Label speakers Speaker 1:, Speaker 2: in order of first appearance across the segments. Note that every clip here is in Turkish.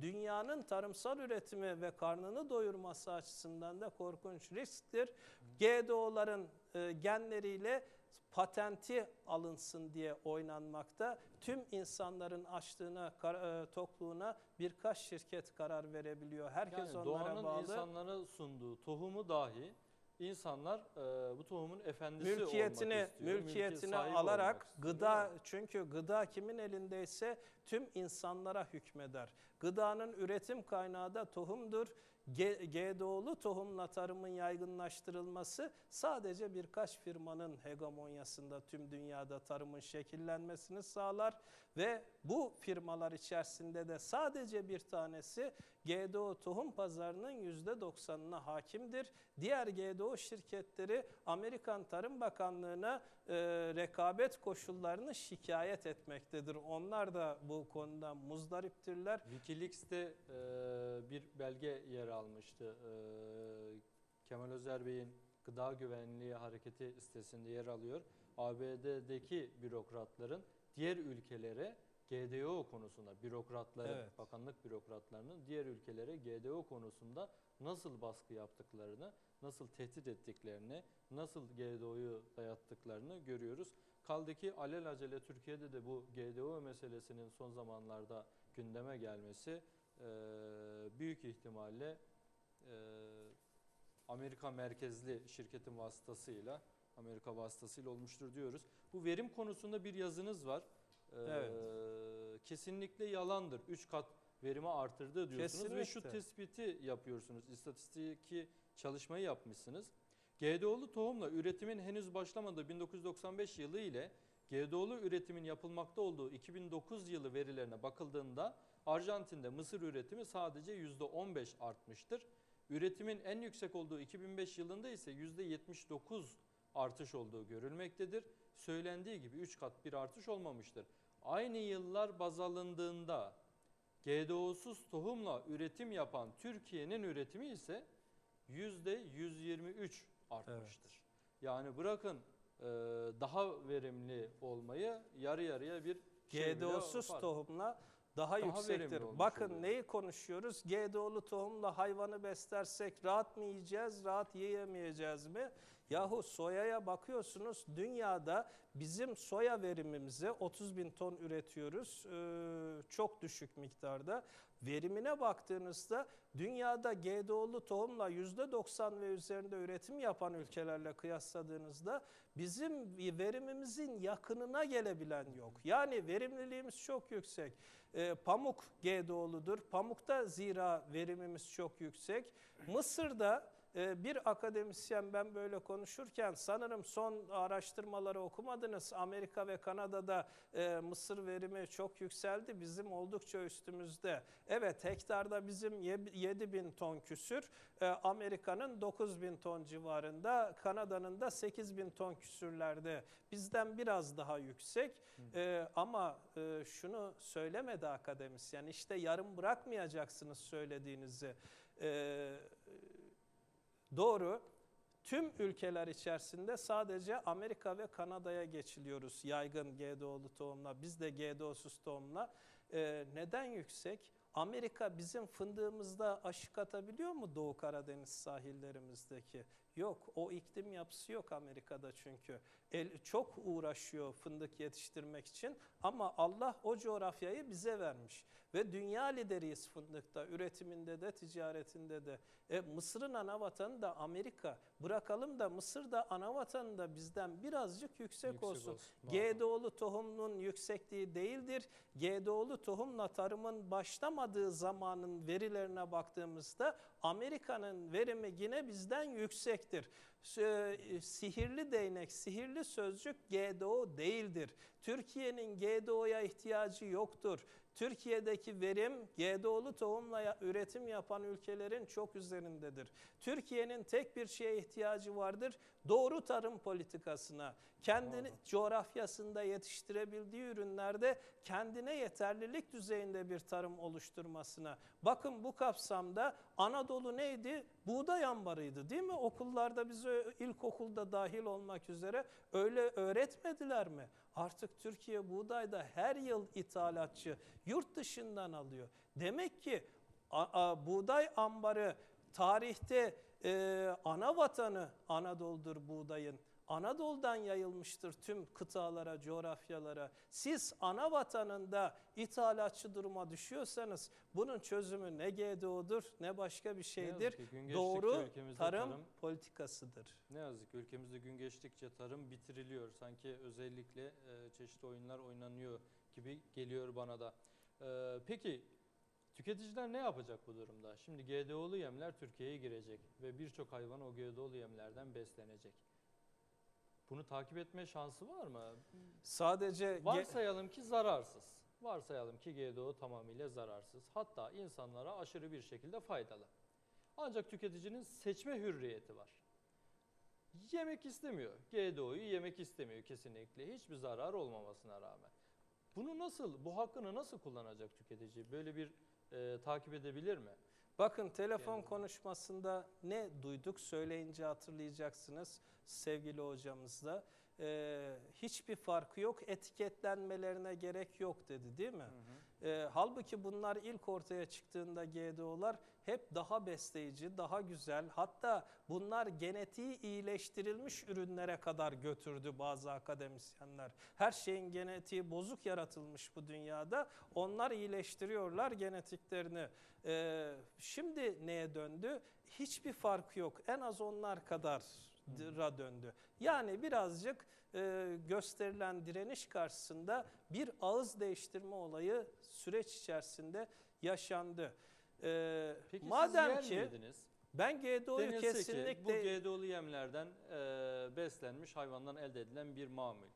Speaker 1: dünyanın tarımsal üretimi ve karnını doyurması açısından da korkunç risktir. GDO'ların e, genleriyle patenti alınsın diye oynanmakta. Tüm insanların açlığına, e, tokluğuna birkaç şirket karar verebiliyor. Herkes
Speaker 2: Yani
Speaker 1: onlara
Speaker 2: doğanın
Speaker 1: bağlı.
Speaker 2: insanlara sunduğu tohumu dahi insanlar e, bu tohumun efendisi
Speaker 1: mülkiyetini
Speaker 2: olmak istiyor. mülki
Speaker 1: mülkiyetine
Speaker 2: sahibi olmak
Speaker 1: alarak gıda çünkü gıda kimin elindeyse tüm insanlara hükmeder. Gıdanın üretim kaynağı da tohumdur. GDO'lu tohumla tarımın yaygınlaştırılması sadece birkaç firmanın hegemonyasında tüm dünyada tarımın şekillenmesini sağlar ve bu firmalar içerisinde de sadece bir tanesi GDO tohum pazarının %90'ına hakimdir. Diğer GDO şirketleri Amerikan Tarım Bakanlığı'na e, rekabet koşullarını şikayet etmektedir. Onlar da bu konuda muzdariptirler.
Speaker 2: Wikileaks'te e, bir belge yer almıştı. E, Kemal Özer Bey'in Gıda Güvenliği Hareketi sitesinde yer alıyor. ABD'deki bürokratların diğer ülkelere GDO konusunda bürokratların,
Speaker 1: Evet.
Speaker 2: bakanlık bürokratlarının diğer ülkelere GDO konusunda nasıl baskı yaptıklarını, nasıl tehdit ettiklerini, nasıl GDO'yu dayattıklarını görüyoruz. Kaldı ki alelacele Türkiye'de de bu GDO meselesinin son zamanlarda gündeme gelmesi e, büyük ihtimalle e, Amerika merkezli şirketin vasıtasıyla Amerika vasıtasıyla olmuştur diyoruz. Bu verim konusunda bir yazınız var. E,
Speaker 1: Evet.
Speaker 2: Kesinlikle yalandır. 3 kat verimi artırdı diyorsunuz ve şu
Speaker 1: Kesinlikle.
Speaker 2: tespiti yapıyorsunuz. İstatistiki çalışmayı yapmışsınız. GDO'lu tohumla üretimin henüz başlamadığı 1995 yılı ile GDO'lu üretimin yapılmakta olduğu 2009 yılı verilerine bakıldığında Arjantin'de mısır üretimi sadece %15 artmıştır. Üretimin en yüksek olduğu 2005 yılında ise %79 artış olduğu görülmektedir. Söylendiği gibi 3 kat bir artış olmamıştır. Aynı yıllar baz alındığında GDO'suz tohumla üretim yapan Türkiye'nin üretimi ise %123 artmıştır. Yani bırakın daha verimli olmayı yarı yarıya bir
Speaker 1: GDO'suz tohumla daha,
Speaker 2: verimli
Speaker 1: yüksektir. Bakın
Speaker 2: oluyor.
Speaker 1: neyi konuşuyoruz? GDO'lu tohumla hayvanı beslersek rahat mı yiyeceğiz, rahat yiyemeyeceğiz mi? Yahu soyaya bakıyorsunuz dünyada bizim soya verimimize 30 bin ton üretiyoruz. Ee, çok düşük miktarda. Verimine baktığınızda dünyada GDO'lu tohumla %90 ve üzerinde üretim yapan ülkelerle kıyasladığınızda bizim verimimizin yakınına gelebilen yok. Yani verimliliğimiz çok yüksek. Ee, pamuk GDO'ludur. Pamukta zira verimimiz çok yüksek. Mısır'da bir akademisyen ben böyle konuşurken sanırım son araştırmaları okumadınız. Amerika ve Kanada'da e, mısır verimi çok yükseldi. Bizim oldukça üstümüzde. Evet hektarda bizim 7 bin ton küsür. e, Amerika'nın 9 bin ton civarında. Kanada'nın da 8 bin ton küsürlerde. Bizden biraz daha yüksek. E, ama e, şunu söylemedi akademisyen. İşte yarım bırakmayacaksınız söylediğinizi. E, Doğru. Tüm ülkeler içerisinde sadece Amerika ve Kanada'ya geçiliyoruz yaygın GDO'lu tohumla. Biz de GDO'suz tohumla. Ee, neden yüksek? Amerika bizim fındığımızda aşık atabiliyor mu Doğu Karadeniz sahillerimizdeki? Yok. O iklim yapısı yok Amerika'da çünkü. El, çok uğraşıyor fındık yetiştirmek için ama Allah o coğrafyayı bize vermiş. Ve dünya lideriyiz fındıkta, üretiminde de, ticaretinde de. E, Mısır'ın ana vatanı da Amerika. Bırakalım da Mısır da ana vatanı da bizden birazcık yüksek,
Speaker 2: Yüksek
Speaker 1: olsun.
Speaker 2: olsun.
Speaker 1: GDO'lu tohumun yüksekliği değildir. GDO'lu tohumla tarımın başlamadığı zamanın verilerine baktığımızda Amerika'nın verimi yine bizden yüksektir. Sö- Sihirli değnek, sihirli sözcük GDO değildir. Türkiye'nin GDO'ya ihtiyacı yoktur. Türkiye'deki verim GDO'lu tohumla üretim yapan ülkelerin çok üzerindedir. Türkiye'nin tek bir şeye ihtiyacı vardır. Doğru tarım politikasına. Kendini coğrafyasında yetiştirebildiği ürünlerde kendine yeterlilik düzeyinde bir tarım oluşturmasına. Bakın bu kapsamda Anadolu neydi? Buğday ambarıydı değil mi? Okullarda bize ilkokulda dahil olmak üzere öyle öğretmediler mi? Artık Türkiye buğdayda her yıl ithalatçı yurt dışından alıyor. Demek ki a- a- buğday ambarı tarihte e, ana vatanı Anadolu'dur buğdayın. Anadolu'dan yayılmıştır tüm kıtalara, coğrafyalara. Siz ana vatanında ithalatçı duruma düşüyorsanız bunun çözümü ne GDO'dur ne başka bir şeydir.
Speaker 2: ki
Speaker 1: Doğru tarım,
Speaker 2: tarım
Speaker 1: politikasıdır.
Speaker 2: Ne yazık ki ülkemizde gün geçtikçe tarım bitiriliyor. Sanki özellikle e, çeşitli oyunlar oynanıyor gibi geliyor bana da. E, peki tüketiciler ne yapacak bu durumda? Şimdi GDO'lu yemler Türkiye'ye girecek ve birçok hayvan o GDO'lu yemlerden beslenecek. Bunu takip etme şansı var mı?
Speaker 1: Sadece
Speaker 2: Varsayalım ki zararsız. Varsayalım ki GDO tamamıyla zararsız. Hatta insanlara aşırı bir şekilde faydalı. Ancak tüketicinin seçme hürriyeti var. Yemek istemiyor. GDO'yu yemek istemiyor kesinlikle. Hiçbir zarar olmamasına rağmen. Bunu nasıl, bu hakkını nasıl kullanacak tüketici? Böyle bir e, takip edebilir mi?
Speaker 1: Bakın telefon konuşmasında ne duyduk söyleyince hatırlayacaksınız sevgili hocamız da. Ee, hiçbir farkı yok etiketlenmelerine gerek yok dedi değil mi? Ee, halbuki bunlar ilk ortaya çıktığında GDO'lar hep daha besleyici, daha güzel. Hatta bunlar genetiği iyileştirilmiş ürünlere kadar götürdü bazı akademisyenler. Her şeyin genetiği bozuk yaratılmış bu dünyada. Onlar iyileştiriyorlar genetiklerini. Ee, şimdi neye döndü? Hiçbir fark yok. En az onlar kadar ra döndü. Yani birazcık e, gösterilen direniş karşısında bir ağız değiştirme olayı süreç içerisinde yaşandı. Ee,
Speaker 2: Peki
Speaker 1: madem
Speaker 2: siz yer
Speaker 1: ki
Speaker 2: miydiniz?
Speaker 1: ben GDO'yu
Speaker 2: Denilse
Speaker 1: kesinlikle
Speaker 2: ki bu GDO'lu yemlerden e, beslenmiş hayvandan elde edilen bir mamul.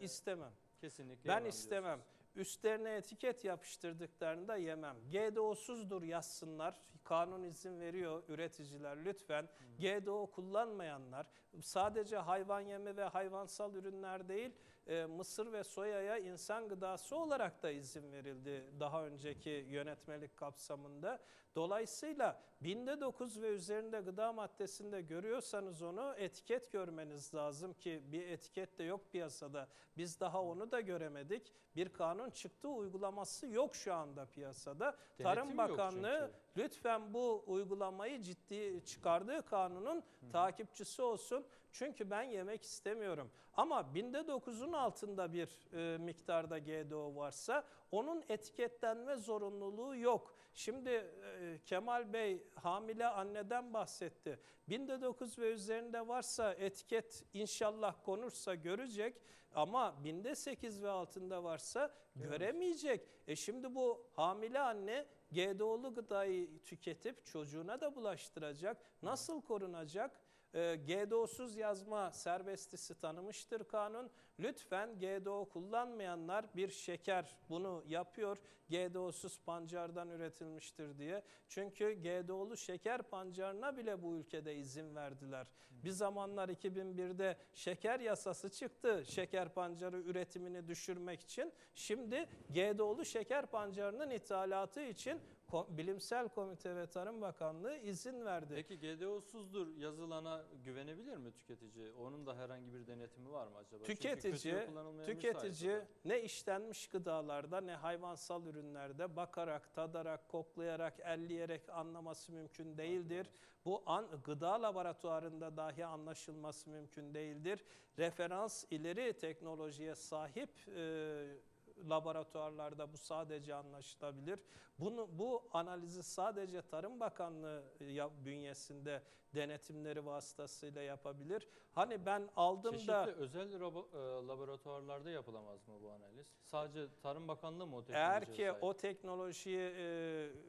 Speaker 1: istemem.
Speaker 2: Kesinlikle
Speaker 1: Ben
Speaker 2: yemem
Speaker 1: istemem.
Speaker 2: diyorsunuz.
Speaker 1: Üstlerine etiket yapıştırdıklarında yemem. GDO'suzdur yazsınlar. Kanun izin veriyor üreticiler lütfen. GDO kullanmayanlar sadece hayvan yemi ve hayvansal ürünler değil e, mısır ve soyaya insan gıdası olarak da izin verildi daha önceki yönetmelik kapsamında. Dolayısıyla binde 9 ve üzerinde gıda maddesinde görüyorsanız onu etiket görmeniz lazım ki bir etiket de yok piyasada. Biz daha onu da göremedik. Bir kanun çıktı uygulaması yok şu anda piyasada. Tarım
Speaker 2: Denetim yok
Speaker 1: Bakanlığı lütfen bu uygulamayı ciddi çıkardığı kanunun takipçisi olsun. Çünkü ben yemek istemiyorum. Ama binde 9'un altında bir e, miktarda GDO varsa onun etiketlenme zorunluluğu yok. Şimdi e, Kemal Bey hamile anneden bahsetti. Binde 9 ve üzerinde varsa etiket inşallah konursa görecek ama binde 8 ve altında varsa göremeyecek. E şimdi bu hamile anne GDO'lu gıdayı tüketip çocuğuna da bulaştıracak. Nasıl korunacak? E, GDO'suz yazma serbestisi tanımıştır kanun. Lütfen GDO kullanmayanlar bir şeker bunu yapıyor. GDO'suz pancardan üretilmiştir diye. Çünkü GDO'lu şeker pancarına bile bu ülkede izin verdiler. Bir zamanlar 2001'de şeker yasası çıktı. Şeker pancarı üretimini düşürmek için. Şimdi GDO'lu şeker pancarının ithalatı için Bilimsel Komite ve Tarım Bakanlığı izin verdi.
Speaker 2: Peki GDO'suzdur yazılana güvenebilir mi tüketici? Onun da herhangi bir denetimi var mı acaba?
Speaker 1: Tüketici, tüketici ne işlenmiş gıdalarda ne hayvansal ürünlerde bakarak, tadarak, koklayarak, elleyerek anlaması mümkün değildir. Bu an, gıda laboratuvarında dahi anlaşılması mümkün değildir. Referans ileri teknolojiye sahip e, laboratuvarlarda bu sadece anlaşılabilir. Bunu bu analizi sadece Tarım Bakanlığı e, bünyesinde denetimleri vasıtasıyla yapabilir. Hani ben aldım
Speaker 2: Çeşitli
Speaker 1: da
Speaker 2: özel rabo- e, laboratuvarlarda yapılamaz mı bu analiz? Sadece Tarım Bakanlığı mı o
Speaker 1: Eğer ki
Speaker 2: sahip?
Speaker 1: o teknoloji e,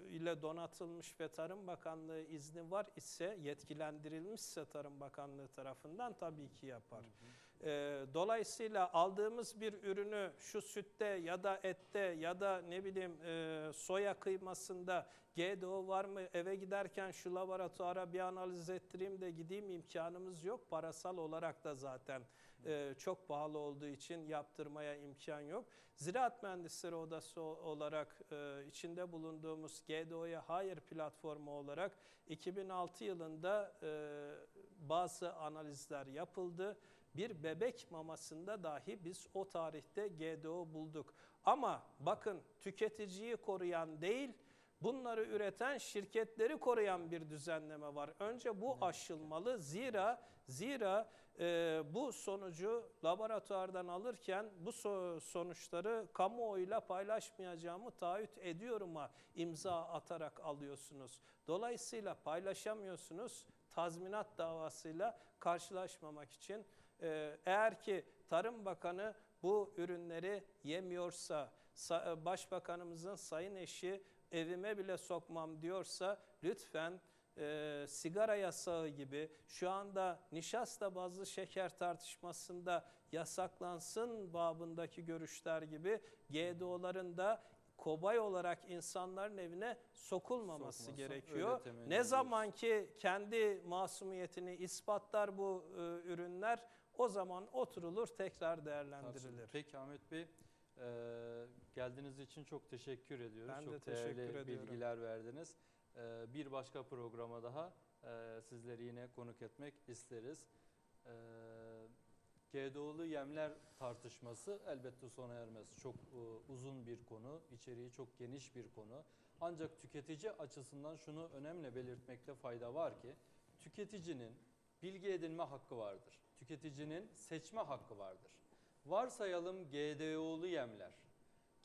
Speaker 1: ile donatılmış ve Tarım Bakanlığı izni var ise yetkilendirilmişse Tarım Bakanlığı tarafından tabii ki yapar. E, dolayısıyla aldığımız bir ürünü şu sütte ya da ette ya da ne bileyim e, soya kıymasında GDO var mı eve giderken şu laboratuvara bir analiz ettireyim de gideyim imkanımız yok. Parasal olarak da zaten e, çok pahalı olduğu için yaptırmaya imkan yok. Ziraat Mühendisleri Odası olarak e, içinde bulunduğumuz GDO'ya Hayır platformu olarak 2006 yılında bazı analizler yapıldı. Bir bebek mamasında dahi biz o tarihte GDO bulduk. Ama bakın tüketiciyi koruyan değil, bunları üreten şirketleri koruyan bir düzenleme var. Önce bu aşılmalı. Zira zira e, bu sonucu laboratuvardan alırken bu so- sonuçları kamuoyuyla paylaşmayacağımı taahhüt ediyorum'a imza atarak alıyorsunuz. Dolayısıyla paylaşamıyorsunuz. Tazminat davasıyla karşılaşmamak için eğer ki Tarım Bakanı bu ürünleri yemiyorsa, sa- e, Başbakanımızın sayın eşi evime bile sokmam diyorsa lütfen e, sigara yasağı gibi şu anda nişasta bazlı şeker tartışmasında yasaklansın babındaki görüşler gibi GDO'ların da kobay olarak insanların evine sokulmaması
Speaker 2: Sokmasın,
Speaker 1: gerekiyor. Ne zaman ki kendi masumiyetini ispatlar bu e, ürünler o zaman oturulur tekrar değerlendirilir.
Speaker 2: Peki Ahmet Bey, e, geldiğiniz için çok teşekkür ediyoruz.
Speaker 1: Ben de
Speaker 2: çok
Speaker 1: teşekkür
Speaker 2: değerli
Speaker 1: ediyorum.
Speaker 2: bilgiler verdiniz. E, bir başka programa daha e, sizleri yine konuk etmek isteriz. E, GDO'lu yemler tartışması elbette sona ermez. Çok e, uzun bir konu, içeriği çok geniş bir konu. Ancak tüketici açısından şunu önemli belirtmekte fayda var ki, tüketicinin bilgi edinme hakkı vardır. Tüketicinin seçme hakkı vardır. Varsayalım GDO'lu yemler,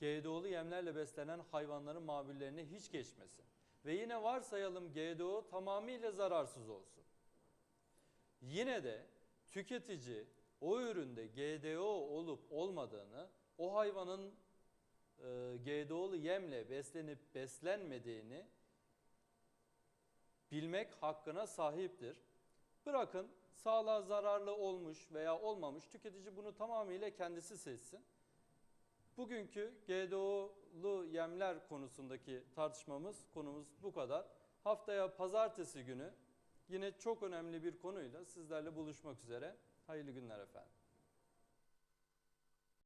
Speaker 2: GDO'lu yemlerle beslenen hayvanların mamullerine hiç geçmesin. Ve yine varsayalım GDO tamamıyla zararsız olsun. Yine de tüketici o üründe GDO olup olmadığını, o hayvanın e, GDO'lu yemle beslenip beslenmediğini bilmek hakkına sahiptir. Bırakın sağlığa zararlı olmuş veya olmamış tüketici bunu tamamıyla kendisi seçsin. Bugünkü GDO'lu yemler konusundaki tartışmamız, konumuz bu kadar. Haftaya pazartesi günü yine çok önemli bir konuyla sizlerle buluşmak üzere. Hayırlı günler efendim.